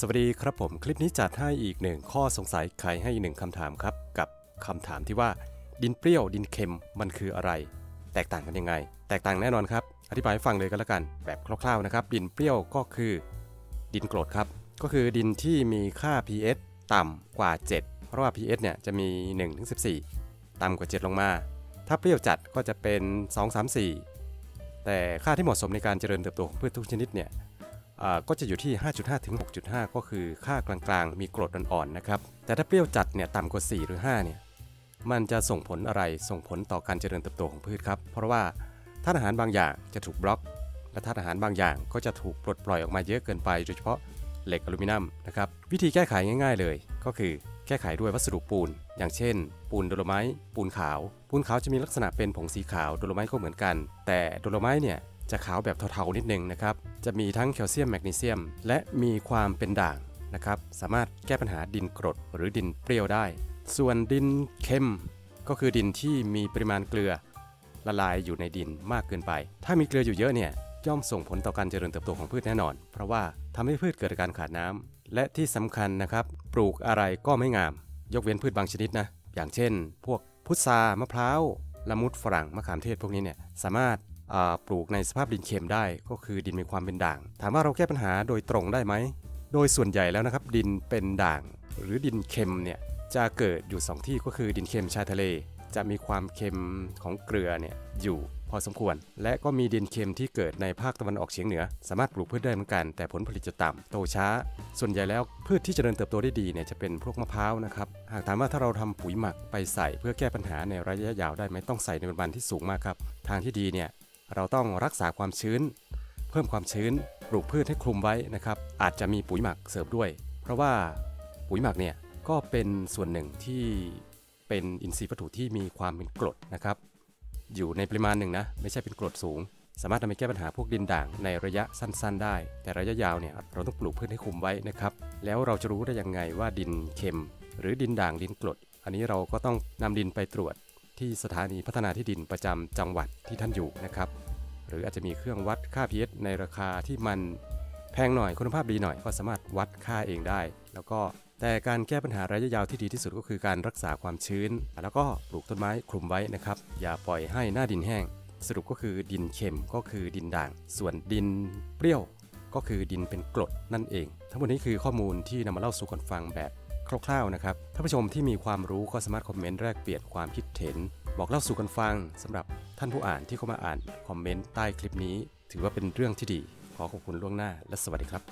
สวัสดีครับผมคลิปนี้จัดให้อีกหนึ่งข้อสงสัยใครให้อีกหนึ่งคำถามครับ กับคำถามที่ว่า ดินเปรี้ยวดินเค็มมันคืออะไร แตกต่างกันยังไง แตกต่างแน่นอนครับ อธิบายให้ฟังเลยกันแล้วกัน แบบคร่าวๆนะครับ ดินเปรี้ยวก็คือ ดินกรดครับ ก็คือดินที่มีค่า pH ต่ำกว่า 7 เพราะว่า pH เนี่ยจะมี 1-14 ต่ำกว่า 7 ลงมา ถ้าเปรี้ยวจัดก็จะเป็น 2 3 4 แต่ค่าที่เหมาะสมในการเจริญเติบโตของพืชทุกชนิดเนี่ย ก็จะอยู่ที่ 5.5 ถึง 6.5 ก็คือค่ากลางๆ มีกรดอ่อนๆนะครับ แต่ถ้าเปรี้ยวจัดเนี่ยต่ำกว่า 4 หรือ 5 เนี่ย มันจะส่งผลอะไร ส่งผลต่อการเจริญเติบโตของพืชครับ เพราะว่าธาตุอาหารบางอย่างจะถูกบล็อก และธาตุอาหารบางอย่างก็จะถูกปลดปล่อยออกมาเยอะเกินไป โดยเฉพาะเหล็กอลูมิเนียมนะครับ วิธีแก้ไขง่าย ๆ เลย ก็คือแก้ไขด้วยวัสดุปูน อย่างเช่น ปูนโดโลไมต์ปูนขาว ปูนขาวจะมีลักษณะเป็นผงสีขาว โดโลไมต์ก็เหมือนกัน แต่โดโลไมต์เนี่ย จะขาวแบบเทาๆนิดนึงนะครับ จะมีทั้งแคลเซียมแมกนีเซียม และมีความเป็นด่างนะครับ สามารถแก้ปัญหาดินกรดหรือดินเปรี้ยวได้ ส่วนดินเค็ม ก็คือดินที่มีปริมาณเกลือ ละลายอยู่ในดินมากเกินไป ถ้ามีเกลืออยู่เยอะเนี่ยย่อมส่งผลต่อการเจริญเติบโตของพืชแน่นอน เพราะว่าทำให้พืชเกิดการขาดน้ำและที่สำคัญนะครับ ปลูกอะไรก็ไม่งาม ยกเว้นพืชบางชนิดนะ อย่างเช่น พวกพุทรามะพร้าวละมุดฝรั่งมะขามเทศพวกนี้เนี่ยสามารถ ปลูกในสภาพดินเค็มได้ ก็คือดินมีความเป็นด่าง ถามว่าเราแก้ปัญหาโดยตรงได้ไหม โดยส่วนใหญ่แล้วนะครับ ดินเป็นด่าง หรือดินเค็มเนี่ยจะเกิดอยู่ 2 ที่ก็คือดินเค็มชายทะเล จะมีความเค็มของเกลือเนี่ยอยู่พอสมควร และก็มีดินเค็มที่เกิดในภาคตะวันออกเฉียงเหนือ สามารถปลูกพืชได้เหมือนกัน แต่ผลผลิตจะต่ำโตช้า ส่วนใหญ่แล้วพืชที่เจริญเติบโตได้ดีเนี่ยจะเป็นพวกมะพร้าวนะครับหากถามว่าถ้าเราทำปุ๋ยหมักไปใส่เพื่อแก้ปัญหาในระยะยาวได้ไหมต้องใส่ในปริมาณที่สูงมากครับทางที่ดีเนี่ย เราต้องรักษาความชื้น เพิ่มความชื้นปลูกพืชให้คลุมไว้นะครับ อาจจะมีปุ๋ยหมักเสริมด้วย เพราะว่าปุ๋ยหมักเนี่ยก็เป็นส่วนหนึ่งที่เป็นอินทรีย์วัตถุที่มีความเป็นกรดนะครับ อยู่ในปริมาณหนึ่งนะ ไม่ใช่เป็นกรดสูง สามารถทำให้แก้ปัญหาพวกดินด่างในระยะสั้น ๆ ได้ แต่ระยะยาวเนี่ยเราต้องปลูกพืชให้คุมไว้นะครับ แล้วเราจะรู้ได้ยังไงว่าดินเค็ม หรือดินด่างดินกรด อันนี้เราก็ต้องนำดินไปตรวจ ที่สถานีพัฒนาที่ดินประจำจังหวัดที่ท่านอยู่นะครับ หรืออาจจะมีเครื่องวัดค่า pH ในราคาที่มันแพงหน่อยคุณภาพดีหน่อยก็สามารถวัดค่าเองได้ แล้วก็แต่การแก้ปัญหาระยะยาวที่ดีที่สุดก็คือการรักษาความชื้น แล้วก็ปลูกต้นไม้คลุมไว้นะครับ อย่าปล่อยให้หน้าดินแห้ง สรุปก็คือดินเค็มก็คือดินด่าง ส่วนดินเปรี้ยวก็คือดินเป็นกรดนั่นเอง ทั้งหมดนี้คือข้อมูลที่นำมาเล่าสู่กันฟังแบบ คร่าวๆนะครับ ท่านผู้ชมที่มีความรู้ก็สามารถคอมเมนต์แลกเปลี่ยนความคิดเห็น บอกเล่าสู่กันฟังสำหรับท่านผู้อ่านที่เข้ามาอ่านคอมเมนต์ใต้คลิปนี้ ถือว่าเป็นเรื่องที่ดี ขอขอบคุณล่วงหน้าและสวัสดีครับ